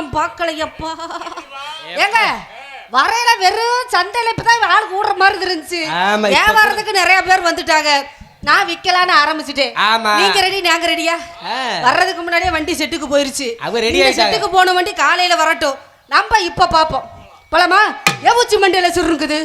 நான் பார்க்கலையப்பா. ஏங்க வரையில வெறும் சந்தையில இப்பதான் ஆள் கூடுற மாதிரி இருந்துச்சு. வியாபாரத்துக்கு நிறைய பேர் வந்துட்டாங்க. நான் விக்கலான்னு ஆரம்பிச்சிட்டேன். நீங்க ரெடி நாங்க ரெடியா. வர்றதுக்கு முன்னாடியே வண்டி செட்டுக்கு போயிருச்சு. செட்டுக்கு போன வண்டி காலையில வரட்டும். நம்ம இப்ப பாப்போம் போலாமா? எவுச்சி மண்டையில சுருங்குது.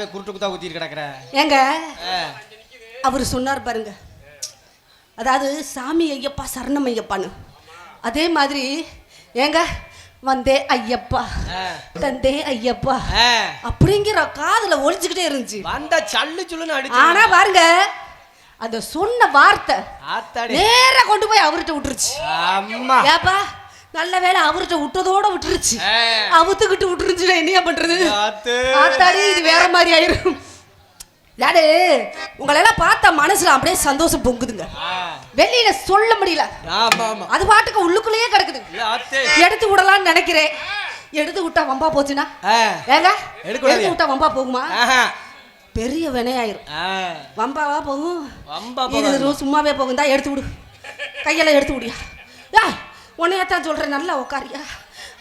போய் குருட்டு குத்தா குத்திட்டு கிடக்குற. ஏங்க. அவர் சொன்னார் பாருங்க. அதாவது சாமி ஐயப்பா சரணம் ஐயப்பான்னு. அதே மாதிரி ஏங்க வந்தே ஐயப்பா. தந்தே ஐயப்பா. அப்படிங்கிற காதுல ஒழிச்சுக்கிட்டே இருந்துச்சு. வந்த சல்லு அடிச்சு ஆனா பாருங்க அந்த சொன்ன வார்த்தை நேரா கொண்டு போய் அவர்கிட்ட விட்டுருச்சு. ஏப்பா நல்ல வேளை அவர்கிட்ட விட்டதோட விட்டுருச்சு. அவுத்துக்கிட்டு விட்டுருச்சு நான் என்னையா பண்றது? ஆத்து. ஆத்தாடி. இது வேற மாதிரி ஆயிரும். யாரு? உங்களெல்லாம் பார்த்தா மனசுல அப்படியே சந்தோஷம் பொங்குதுங்க. வெளியில சொல்ல முடியல. ஆமா ஆமா. அது பாட்டுக்கு உள்ளுக்குள்ளேயே கிடக்குது. எடுத்து விடலாம்னு நினைக்கிறேன். எடுத்து விட்டா வம்பா போச்சுன்னா. ஏங்க. எடுத்து விட்டா வம்பா போகுமா. பெரிய வினையாயிரும். வம்பாவா போகும்? இது சும்மாவே போகும் தான் எடுத்து விடு. கையெல்லாம் எடுத்து விடியா. யா உன்னையத்தான் சொல்றேன் நல்லா உக்காரியா?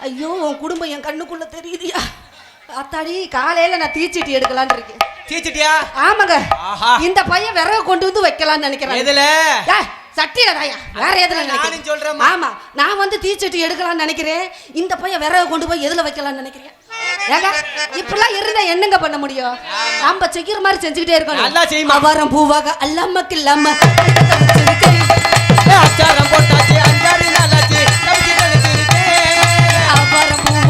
ஐயோ உன் குடும்பம் என் கண்ணுக்குள்ள தெரியுதியா? அத்தாடி காலையில நான் தீச்சட்டி எடுக்கலான்னு இருக்கேன். தீச்சிட்டியா? ஆமாங்க. இந்த பையன் விறகு கொண்டு வந்து வைக்கலாம்னு நினைக்கிறேன் ஏய், சட்டியில தாயா? வேற எதுல நினைக்கிறேன் சொல்றேம்மா. ஆமா நான் வந்து தீச்சட்டி எடுக்கலாம்னு நினைக்கிறேன். இந்த பையன் விறகு கொண்டு போய் எதுல வைக்கலாம்னு நினைக்கிறேன் ஏங்க இப்படிலாம் இருந்தா என்னங்க பண்ண முடியும்? நம்ம செய்கிற மாதிரி செஞ்சுக்கிட்டே இருக்கணும். நல்லா செய்யுமா. அவரம் பூவாக அல்லாமக்கு இல்லாம அச்சாரம் போட்டாச்சு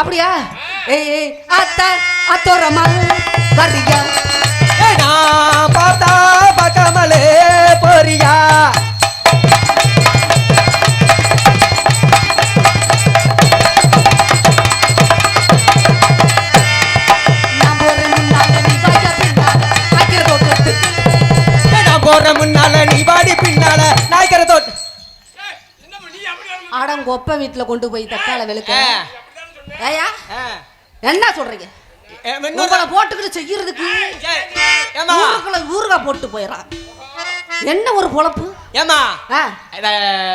அப்படியா? ஏய் ஏய் அத்தா அத்தோரமா வரியா நான் பார்த்தா பார்க்காமலே போறியா? போற முன்னால நீ வாடி பின்னால நாய்க்கிற தோட்டு ஆடங்கொப்ப வீட்டுல கொண்டு போய் தக்காள வெளுக்க. ஏயா. என்ன சொல்றீங்க? உங்களை போட்டுக்கிட்டு செய்யறதுக்கு ஊருக்குள்ள ஊறுகாய் போட்டு போயிடறான் என்ன ஒரு பொழப்பு? ஏமா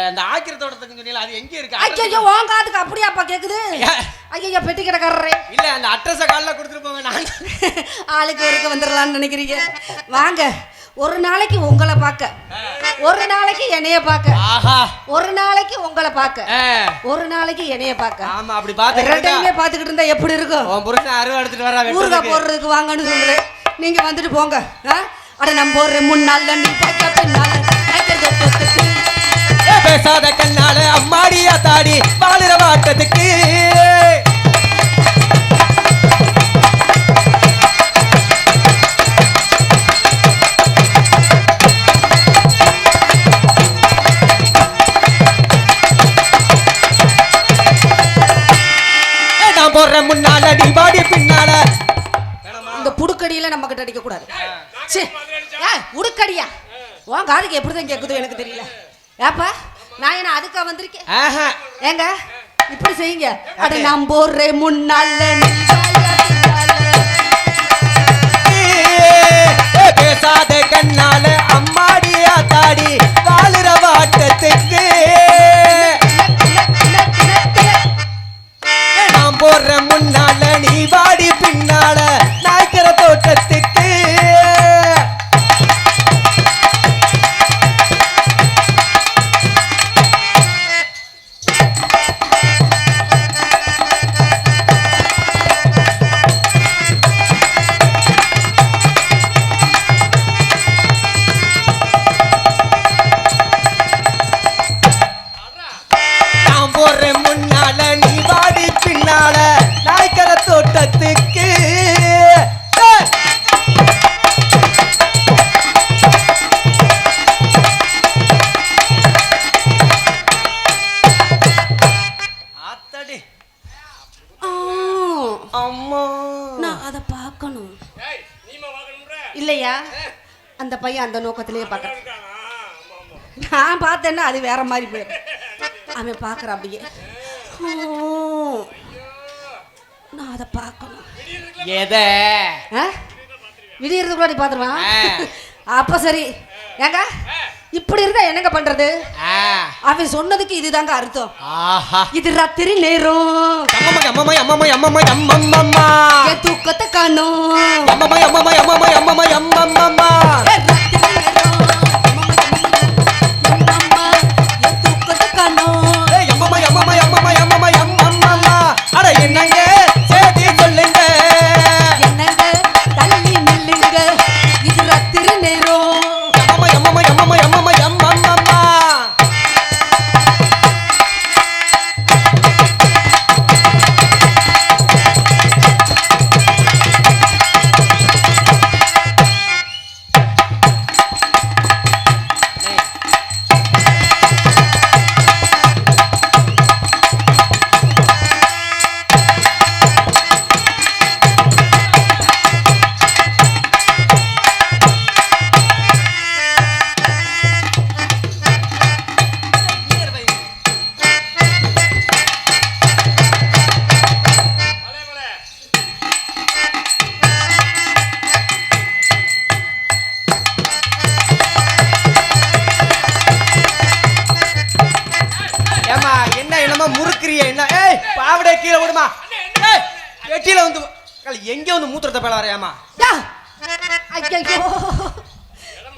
அந்த ஆக்கிர தோட்டத்துக்கு சொன்னீங்களா அது எங்க இருக்கு? ஐயோ உன் காதுக்கு அப்படியாப்பா கேக்குது? ஐயோ பெட்டி கிடக்காரரே இல்ல அந்த அட்ரஸ கால்ல கொடுத்துட்டு போங்க நான். ஆளுக்கு ஒருக்க வந்துடலாம்னு நினைக்கிறீங்க. வாங்க. ஒரு நாளைக்கு உங்களை பார்க்க. ஒரு நாளைக்கு என்னைய பார்க்க. ஆஹா. ஒரு நாளைக்கு உங்களை பார்க்க. ஒரு நாளைக்கு என்னைய பார்க்க. ஆமா அப்படி பாத்துக்கிட்டு ரெண்டையுமே பார்த்துக்கிட்டு இருந்தா எப்படி இருக்கும்? புருஷன் அருவா எடுத்துட்டு வரா வெட்டுறதுக்கு. போடுறதுக்கு வாங்கன்னு சொல்றேன். நீங்க வந்துட்டு போங்க? அட நம்ம ஒரு முன்னாள் நீ பார்க்க பின்னால பேசாத கண்ணால அம்மாடியா தாடி வாழுற வாட்டத்துக்கு. புடுக்கடியில நம்ம கிட்ட அடிக்க கூடாது. சே ஏய், உடுக்கடியா? உன் காதுக்கு எப்படிதான் கேக்குதோ எனக்கு தெரியல. ஏப்பா நான் என்ன அதுக்கா வந்திருக்கேன்? ஏங்க இப்படி செய்யுங்க. அட ஒரு முன்னால. ஏ, பேசாத கண்ணால அம்மாடியா தாடி வாழுற வாட்டத்துக்கு. ஏ, நான் போடுற முன்னால நீ வாடி பின்னால. நாய்க்கிற அந்த பையன் அந்த நோக்கத்திலேயே பார்க்கறேன். நான் பார்த்தேன்னா அது வேற மாதிரி போயிடும். அவன் பார்க்கறான் அப்படியே. நான் அதை பார்க்கணும். எதை? ஆ? விடியறதுக்குள்ள நீ பார்த்துருவான். அப்ப சரி. ஏங்க? இப்படி இருந்தா என்னங்க பண்றது அவன் சொன்னதுக்கு இதுதாங்க அர்த்தம் இது ராத்திரி நேரம் தூக்கத்தை காணும் அம்மம்மா முறுக்குறிய என்ன? ஏய் பாவடை கீழே விடுமா ஏய் வெட்டியில வந்து எங்க வந்து மூத்திரத்தை பேல வரையாமா!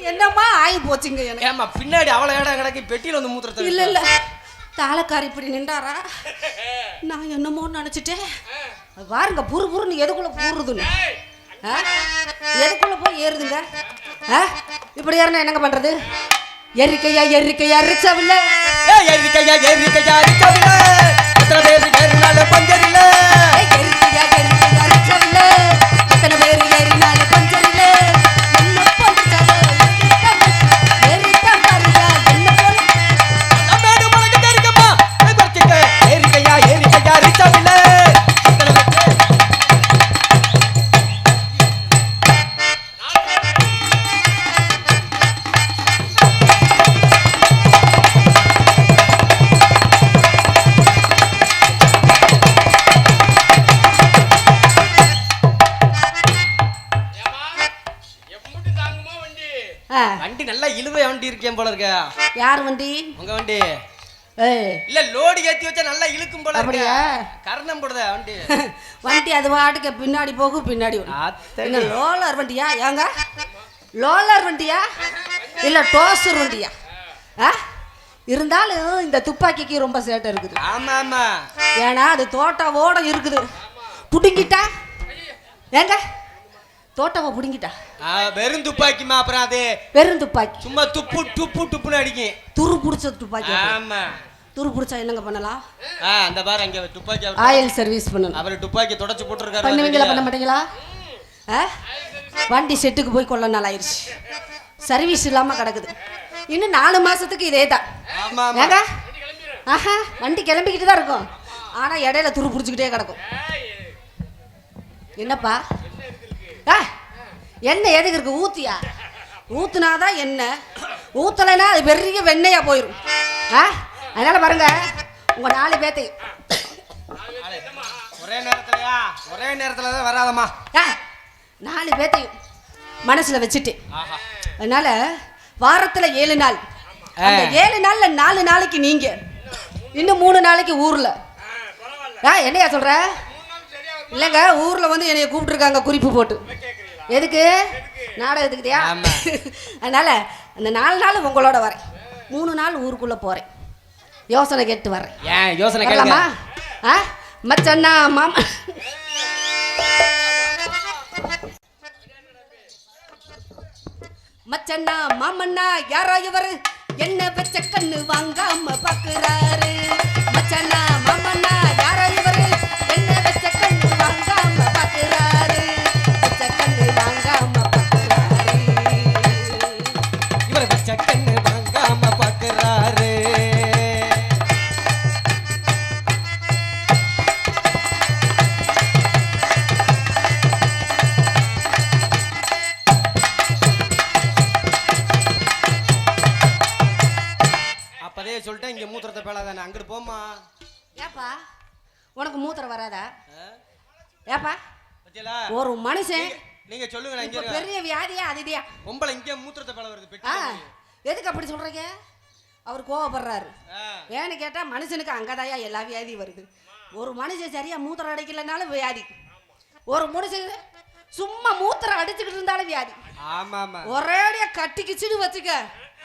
என்னம்மா ஆகி போச்சுங்க எனக்கு. ஏமா பின்னாடி அவ்வளவு இடம் கிடக்கு? பெட்டியில வந்து மூத்திரத்தை இல்ல இல்ல. தாளக்காரி இப்படி நின்றாரா? நான் என்னமோ நினைச்சிட்டேன். அது பாருங்க புரு புருன்னு எதுக்குள்ள பூருதுன்னு? எதுக்குள்ள போய் ஏறுதுங்க? இப்படி ஏறினா என்னங்க பண்றது? எரிக்கையா எரிக்கையா ரிச்சவில்ல ஏய் ஏறிக்கையா ஏறிக்கையா இருக்கவில்லை எத்தனை பேர் பஞ்சரில்ல யார் வண்டி? உங்க வண்டி. இல்ல லோடு ஏத்தி வச்சா நல்லா இழுக்கும் போல அப்படியா? கரணம் போடுத வண்டி. வண்டி அது வாட்டுக்கு பின்னாடி போகும் பின்னாடி லோலர் வண்டியா? ஏங்க? லோலர் வண்டியா? இல்ல டோசர் வண்டியா? ஆ? இருந்தாலும் இந்த துப்பாக்கிக்கு ரொம்ப சேட்டை இருக்குது. ஆமா ஆமா. ஏன்னா அது தோட்டாவோட இருக்குது. புடுங்கிட்டா? ஏங்க? தோட்டாவை புடுங்கிட்டா. வெறும் துப்பாக்கிமா அப்புறம் அது வெறும் துப்பாக்கி. சும்மா துப்பு துப்பு துப்புன்னு அடிக்கும். துரு பிடிச்ச துப்பாக்கி. ஆமா. துரு பிடிச்சா என்னங்க பண்ணலாம்? அந்த பாரு அங்க துப்பாக்கி ஆயில் சர்வீஸ் பண்ணணும். அவர் துப்பாக்கி தொடச்சு போட்டுருக்காரு பண்ணுவீங்களா பண்ண மாட்டீங்களா? ஆ? வண்டி செட்டுக்கு போய் கொள்ள நாள் ஆயிடுச்சு சர்வீஸ் இல்லாம கிடக்குது. இன்னும் நாலு மாசத்துக்கு இதே தான் ஏங்க? ஆஹா வண்டி கிளம்பிக்கிட்டு தான் இருக்கும். ஆனா இடையில துரு பிடிச்சிக்கிட்டே கிடக்கும். என்னப்பா? எண்ணெய் எதுக்கு இருக்கு? ஊத்தியா? ஊத்துனாதான் எண்ணெய். ஊத்தலைன்னா அது பெரிய வெண்ணெயா போயிடும் ஆ? அதனால பாருங்க உங்க நாலு பேத்தையும். ஒரே நேரத்துலயா? ஒரே நேரத்துல தான் வராதம்மா நாலு பேத்தையும் மனசுல வச்சுட்டு. அதனால வாரத்துல ஏழு நாள். ஏழு நாள்ல நாலு நாளைக்கு நீங்க. இன்னும் மூணு நாளைக்கு ஊர்ல. என்னையா சொல்ற? இல்லைங்க ஊர்ல வந்து என்னைய கூப்பிட்டுருக்காங்க குறிப்பு போட்டு. எதுக்கு? நாடகத்துக்குதியா ஆமா. அதனால அந்த நாலு நாள் உங்களோட வரேன். மூணு நாள் ஊருக்குள்ள போறேன். யோசனை கேட்டு வரேன். ஏன்? யோசனை கேளுங்க. ஆ? மச்சண்ணா மாமா மச்சண்ணா மாமண்ணா யாரா இவரு? என்ன வச்ச கண்ணு வாங்காம பாக்குறாரு. மச்சண்ணா மாமண்ணா யாரா ஒரு மனுஷன். நீங்க- சொல்லுங்க இப்ப. பெரிய வியாதியா அதுதியா பொம்பளை இங்க மூத்திரத்தை பேள வருது பெட்டி எதுக்கு அப்படி சொல்றீங்க? அவர் கோவப்படுறாரு. ஏன்னு கேட்டா மனுஷனுக்கு அங்கதாயா எல்லா வியாதியும் வருது. ஒரு மனுஷன் சரியா மூத்திரம் அடிக்கலைனாலும் வியாதி. ஒரு மனுஷன் சும்மா மூத்திரம் அடிச்சுக்கிட்டு இருந்தாலும் வியாதி. ஒரேடியா கட்டிக்கிச்சுன்னு வச்சுக்க.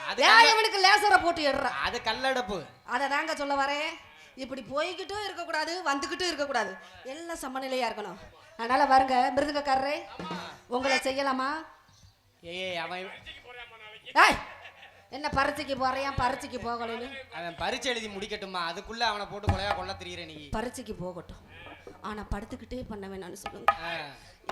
அது தேவனுக்கு லேசரை போட்டு எடுறான் அது கல்லடப்பு. அதை தாங்க சொல்ல வரேன். இப்படி போய்கிட்டும் இருக்கக்கூடாது வந்துக்கிட்டும் இருக்கக்கூடாது. எல்லாம் சமநிலையா இருக்கணும். அதனால பாருங்க மிருதுங்கக்காரரே உங்களை செய்யலாமா? ஏய் அவன் ஏய் என்ன பரீட்சைக்கு போறியான் பரீட்சைக்கு போகலன்னு? அவன் பரீட்சை எழுதி முடிக்கட்டுமா அதுக்குள்ள அவனை போட்டு கொலையா கொல்ல தெரியுற நீ. பரீட்சைக்கு போகட்டும். ஆனா படுத்துக்கிட்டே பண்ண வேணாம்னு சொல்லுங்க.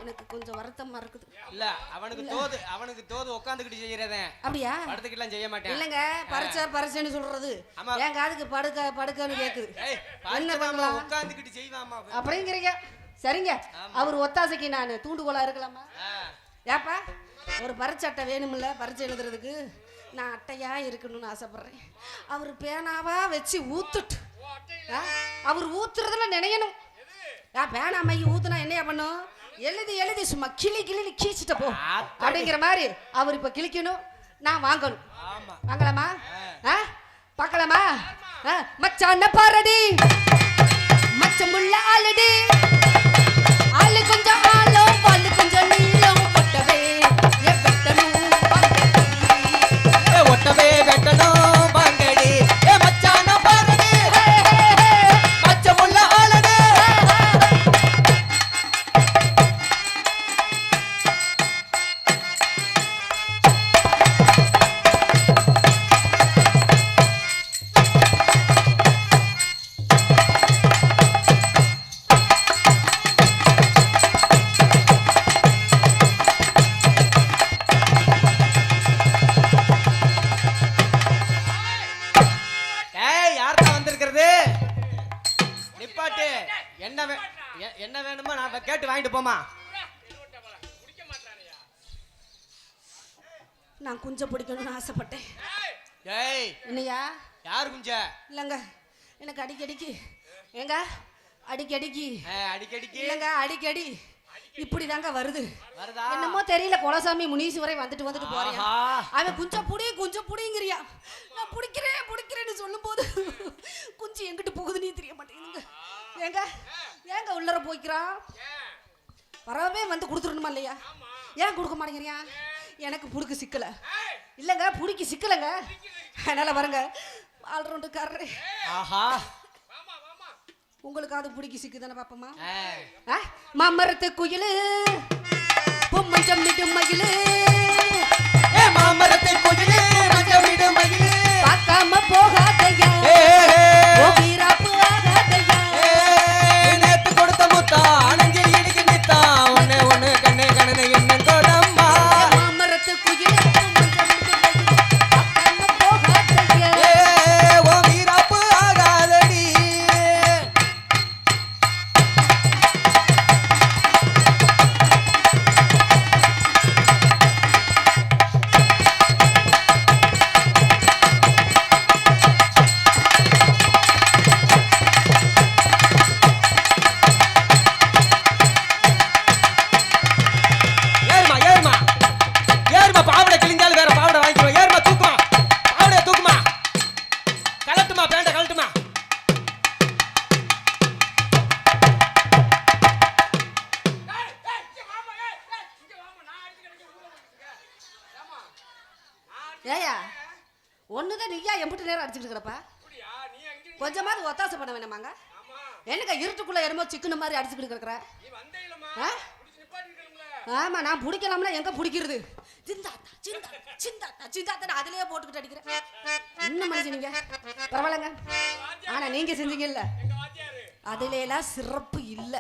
எனக்கு கொஞ்சம் வருத்தமா இருக்குது. இல்ல அவனுக்கு தோது அவனுக்கு தோது உட்காந்துக்கிட்டு செய்யறதேன் அப்படியா? படுத்துக்கிட்டுலாம் செய்ய மாட்டேன். இல்லைங்க பரீட்சை பரீட்சைன்னு சொல்றது. ஆமா. என் காதுக்கு படுக்க படுக்கன்னு கேக்குது. என்ன பண்ணலாம்? உட்காந்துக்கிட்டு செய்வாமா. அப்படிங்கிறீங்க. சரிங்க. அவர் ஒத்தாசைக்கு நான் தூண்டுகோலா இருக்கலாமா. ஏப்பா ஒரு பரீட்சை அட்டை வேணுமில்ல பரீட்சை எழுதுறதுக்கு? நான் அட்டையா இருக்கணும்னு ஆசைப்படுறேன். அவர் பேனாவா வச்சு ஊத்துட்டு அவர் ஊத்துறதுல நினையணும். பேனா மைய ஊத்துனா என்னையா பண்ணும்? எழுதி எழுதி சும்மா கிளி கிளி கீச்சிட்ட போ. அப்படிங்கிற மாதிரி அவர் இப்ப கிழிக்கணும். நான் வாங்கணும். வாங்கலாமா? பார்க்கலாமா மச்சான பாரடி மச்சம் உள்ள ஆளுடி. போமா நான் குஞ்ச பிடிக்கணும்னு ஆசைப்பட்டேன். ஏய். என்னையா? யார் குஞ்ச? இல்லைங்க. எனக்கு அடிக்கடிக்கு. ஏங்க? அடிக்கடிக்கு. அடிக்கடிக்கு? இல்லைங்க அடிக்கடி. இப்படிதாங்க வருது. வருதா? என்னமோ தெரியல குலசாமி முனீஸ்வரை வந்துட்டு வந்துட்டு போறியா. அவன் குஞ்ச புடி குஞ்ச புடிங்கிறியா? நான் பிடிக்கிறேன் பிடிக்கிறேன்னு சொல்லும் போது குஞ்சு எங்கிட்டு போகுதுன்னே தெரிய மாட்டேங்குதுங்க. ஏங்க? ஏங்க உள்ளர போய்க்கிறான் வரவே வந்து கொடுத்துடணுமா இல்லையா? ஏன் கொடுக்க மாட்டேங்கிறியா? எனக்கு புடுக்கு சிக்கல. இல்லைங்க புடிக்கு சிக்கலைங்க. அதனால பாருங்க ஆல்ரவுண்டுக்காரரு ஆஹா. உங்களுக்கு அது பிடிக்கி சிக்குதானே பாப்பமா? ஆ. மாமரத்து குயிலு பொம்மஞ்சம் நிடும் மயிலு. ஏ மாமரத்தை மயிலே. பார்க்காம போகாதையா. சிக்கன மாதிரி அடிச்சுக்கிட்டு கிடக்குற. ஆ? ஆமா நான் பிடிக்கலாம்னா எங்க பிடிக்கிறது? சிந்தாத்தா சிந்தாத்தா சிந்தாத்தா சிந்தாத்தா அதுலயே போட்டுக்கிட்டு அடிக்கிறேன் என்ன மனுஷன் நீங்க? பரவாயில்லங்க. ஆனா நீங்க செஞ்சீங்க இல்ல அதுல எல்லாம் சிறப்பு இல்ல.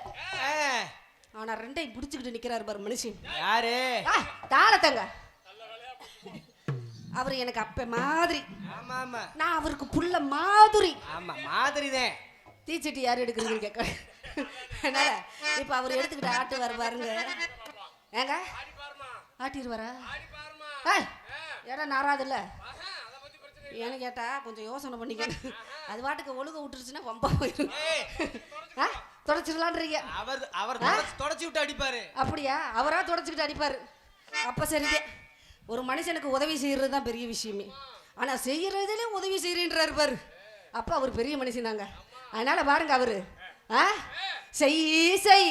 ஆனா ரெண்டையும் பிடிச்சுக்கிட்டு நிக்கிறாரு பாரு மனுஷன். யாரு? ஆ, தாளத்தங்க. அவர் எனக்கு அப்ப மாதிரி. ஆமா ஆமா. நான் அவருக்கு புள்ள மாதிரி. ஆமா மாதிரிதான். தீச்சட்டி யார் எடுக்கிறீங்க கேட்க அதனால இப்ப அவர் எடுத்துக்கிட்டு ஆட்டு வர பாருங்க. ஏங்க? ஆட்டிடுவாரா ஏய், இடம் நாராதுல்ல? ஏன்னு கேட்டா கொஞ்சம் யோசனை பண்ணிக்க. அது பாட்டுக்கு ஒழுக விட்டுருச்சுன்னா வம்பா போயிடும் ஆ? தொடச்சிடலான்றீங்க அவர் அவர் தொடச்சு- விட்டு அடிப்பாரு. அப்படியா? அவரா தொடச்சிக்கிட்டு அடிப்பாரு. அப்ப சரிதே ஒரு மனுஷனுக்கு உதவி செய்யறது தான் பெரிய விஷயமே. ஆனா செய்யறதுல உதவி செய்யறேன்றாரு பாரு. அப்ப அவர் பெரிய மனுஷன் தாங்க அதனால பாருங்க அவரு. செய் செய்.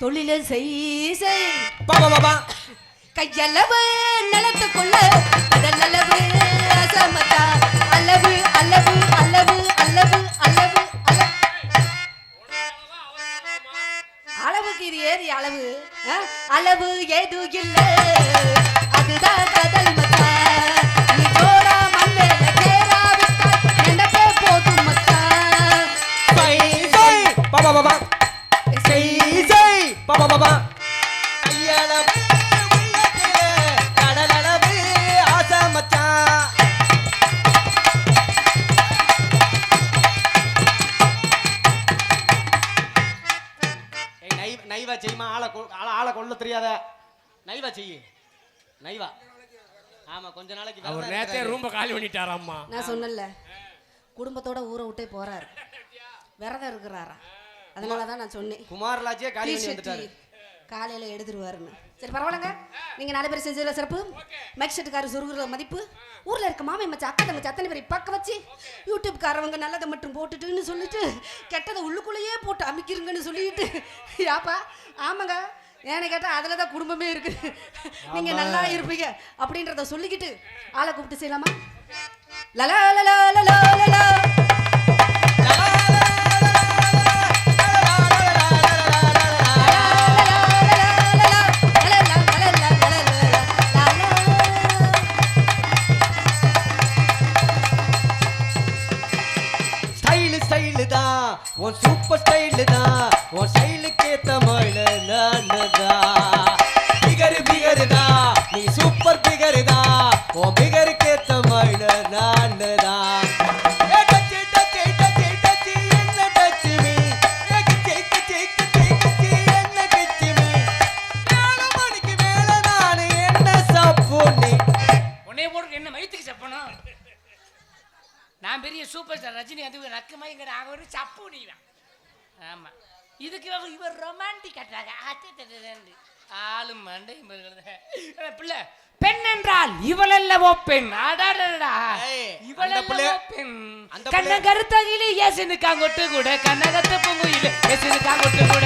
தொழில செய் செய். கையளவு நிலத்துக்குள்ள கடலளவு அசமத்தா அளவு அளவு அளவு அளவு அளவு அளவு அளவுக்கு இது ஏறி அளவு? அளவு ஏது இல்ல அதுதான் கடல் மச்சா நைவ- செய்யுமா? ஆளை ஆளை ஆளை கொல்ல தெரியாத. நைவா செய்யு. நைவா. ஆமா கொஞ்ச நாளைக்கு அவர் நேத்தே. ரூம்ப காலி பண்ணிட்டாராம்மா. நான் சொன்னேன்ல குடும்பத்தோட ஊரை விட்டே போறாரு. விரதம் இருக்கிறாரா அதனால தான் நான் சொன்னேன். குமாரலாச்சியே காலி பண்ணி வந்துட்டாரு. காலையில எடுத்துருவாருன்னு. சரி பரவாயில்லங்க. நீங்க நாலு பேர் செஞ்சதுல சிறப்பு. மைக் செட்டுக்காரர் சுருகுற மதிப்பு. ஊர்ல இருக்க மாமி மச்ச அக்கா தங்கச்சி அத்தனை பேரை பக்க வச்சு யூடியூப்காரவங்க நல்லதை மட்டும் போட்டுட்டுன்னு சொல்லிட்டு கெட்டதை உள்ளுக்குள்ளேயே போட்டு அமைக்கிறங்கன்னு சொல்லிட்டு. யாப்பா? ஆமாங்க. ஏன்னு கேட்டா அதுல தான் குடும்பமே இருக்கு. நீங்க நல்லா இருப்பீங்க அப்படின்றத சொல்லிக்கிட்டு ஆளை கூப்பிட்டு செய்யலாமா? லலா லலா லலா லலா. ஒரு சப்பு நீவேன் ஆமாம் இதுக்கு இவ- இவர் ரொமான்டிக் கட்டுறாங்க ஆளும் மண்டையும் பெருகிறது. அஹ் பிள்ளை பெண் என்றால் இவளல்லவோ பெண். அடாடா இவளல்லவோ பிள்ளை- பெண். கண்ண கருத்தகிலி ஏசுனு காங்கொட்டு கூட கண்ணகத்து பொங்குயில ஏசுனு காங்கொட்டு கூட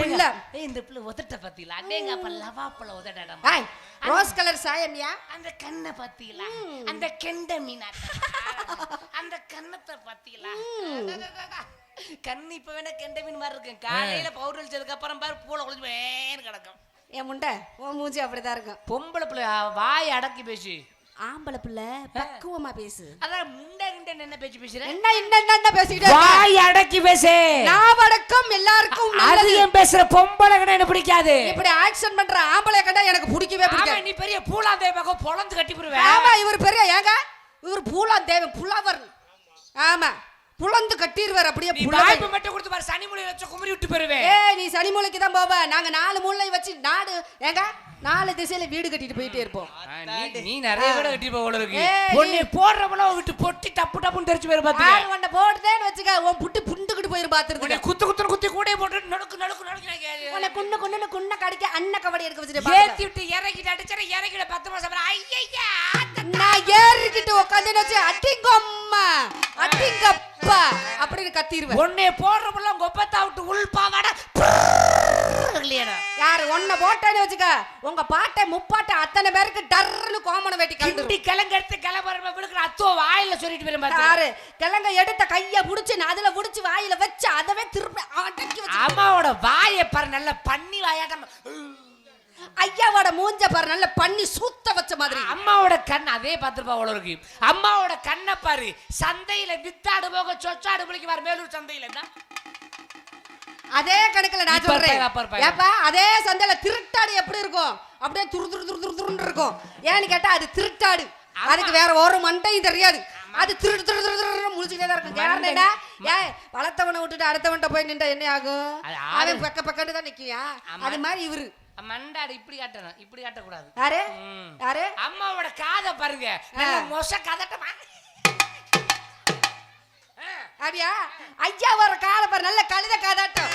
பிள்ளை. இந்த பிள்ளை உதட்ட பத்தியில அடேங்க அப்ப லவாப்பழ உதடடம் ஏய் ரோஸ் கலர் சாயம்யா? அந்த கண்ணை பத்தியில அந்த கெண்ட மீனாட்டம் அந்த கண்ணத்தை பத்தியில கண்ணு இப்ப வேணா கெண்ட மீன் மாதிரி இருக்கு காலையில பவுடர் அடிச்சதுக்கு அப்புறம் பாரு பூல குளிச்சு கிடக்கும். என் முண்டை உன் மூஞ்சி அப்படிதான் இருக்கும். பொம்பளை பிள்ளை வாய் அடக்கி பேசு. ஆம்பளை பிள்ளை பக்குவமா பேசு. அதான் முண்டை கிண்ட என்ன பேச்சு பேசுற என்ன என்ன என்ன பேசிக்கிட்டே? வாய் அடக்கி பேசு. நாவடக்கம் எல்லாருக்கும் நல்லது. அதிகம் பேசுற பொம்பளை கிட்ட எனக்கு பிடிக்காது? இப்படி ஆக்ஷன் பண்ற ஆம்பளை கண்டா எனக்கு பிடிக்கவே ஆமா, பிடிக்காது. நீ பெரிய பூலாந்தே பக்கம் பொழந்து கட்டி போடுவேன் ஆமா இவர் பெரிய ஏங்க? இவர் பூலான் தேவன் புலவர் ஆமா. புலந்து கட்டிடுவார் அப்படியே வாய்ப்பு மட்டும் கொடுத்து பாரு சனி மொழி வச்சு குமரி விட்டு போயிருவேன். ஏய் நீ சனி மூலைக்கு தான் போவ. நாங்க நாலு மூலை வச்சு நாடு ஏங்க நாலு திசையில வீடு கட்டிட்டு போயிட்டே இருப்போம். நீ- நிறைய கட்டி இருக்கு. போடுறவளோ விட்டு பொட்டி டப்பு டப்புன்னு தெரிச்சு போயிரு ஆறு வண்டை போட்டுட்டேன்னு வச்சுக்க உன் புட்டு புண்டுக்கிட்டு போயிரு பாத்துருக்கு குத்து குத்துன்னு குத்தி கூட போட்டு நடுக்கு நடுக்கு நடுக்கு உன்னை குண்ணு குண்ணு குண்ண கடிக்க அன்ன கபடி எடுக்க வச்சுட்டு ஏத்தி விட்டு இறக்கிட்டு அடிச்சற இறக்கிட பத்து மாசம் ஐயா நான் ஏறிக்கிட்டு உட்காந்து வச்சு அட்டிங்கம்மா அட்டிங்கப்பா அப்படின்னு கத்திடுவேன். உன்னை போடுறவளோ கொப்பத்தா விட்டு உள் பாவாட இல்லையா யாரு? ஒன்ன போட்டேன்னு வச்சுக்க. உங்க பாட்டை முப்பாட்டை அத்தனை பேருக்கு டர்னு கோமணம் வெட்டி கண்டு கிழங்கு எடுத்து கிளம்புற விழுக்கிற அத்தோ வாயில சொல்லிட்டு போயிரு பாத்து யாரு? கிழங்க எடுத்த கைய புடிச்சு அதுல புடிச்சு வாயில வச்சு அதவே திருப்பி அடக்கி அம்மாவோட வாயை பாரு நல்ல பண்ணி வாயாட்டம் ஐயாவோட மூஞ்ச பாரு நல்ல பண்ணி சுத்த வச்ச மாதிரி. அம்மாவோட கண் அதே பார்த்துருப்பா அவ்வளோ இருக்கு. அம்மாவோட கண்ணை பாரு சந்தையில வித்தாடு போக சொச்சாடு பிடிக்க வர மேலூர் சந்தையில தான் அதே கணக்குல நான் சொல்றேன். ஏப்பா அதே சந்தையில திருட்டாடு எப்படி இருக்கும்? அப்படியே துரு துரு துரு துரு துருன்னு இருக்கும். ஏன்னு கேட்டா அது திருட்டாடு. அதுக்கு வேற ஒரு மண்டையும் தெரியாது. அது திருடு திருடு திருடு திருடு முழிச்சுக்கிட்டே தான் இருக்கும். காரணம். என்ன? ஏன் வளர்த்தவனை விட்டுட்டு அடுத்தவன்ட்ட போய் நின்றா என்ன ஆகும். அவன் பக்க பக்கன்னு தான் நிக்கியா? ஆமா. அது மாதிரி இவரு. மண்டாடு இப்படி காட்டணும். இப்படி காட்டக்கூடாது. யாரு. யாரு? அம்மாவோட காதை பாருங்க. நல்ல மொச கதட்டமா அப்படியா? ஐயா வர காலை பாரு. நல்ல கழுத காதாட்டம்.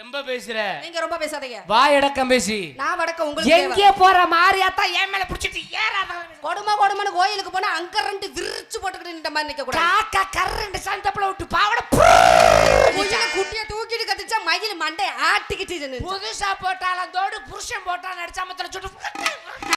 ரொம்ப பேசுற. நீங்க ரொம்ப பேசாதீங்க. வாயடக்கம் பேசி. நான் வடக்க உங்களுக்கு. எங்கே போற மாதிரியாத்தா என் மேல புடிச்சிட்டு ஏறாத. கொடுமை கொடுமைன்னு கோயிலுக்கு போனா அங்க ரெண்டு விரிச்சு போட்டுக்கிட்டு நின்ற மாதிரி நிக்க கூடாது. காக்கா கரண்ட் சந்தப்பல விட்டு பாவட குயில குட்டிய தூக்கிட்டு கத்துச்சா மயில் மண்டை ஆட்டிக்கிட்டு. புதுசா போட்டாலும் தோடு புருஷன் போட்டாலும் அடிச்சா மத்தல சுட்டு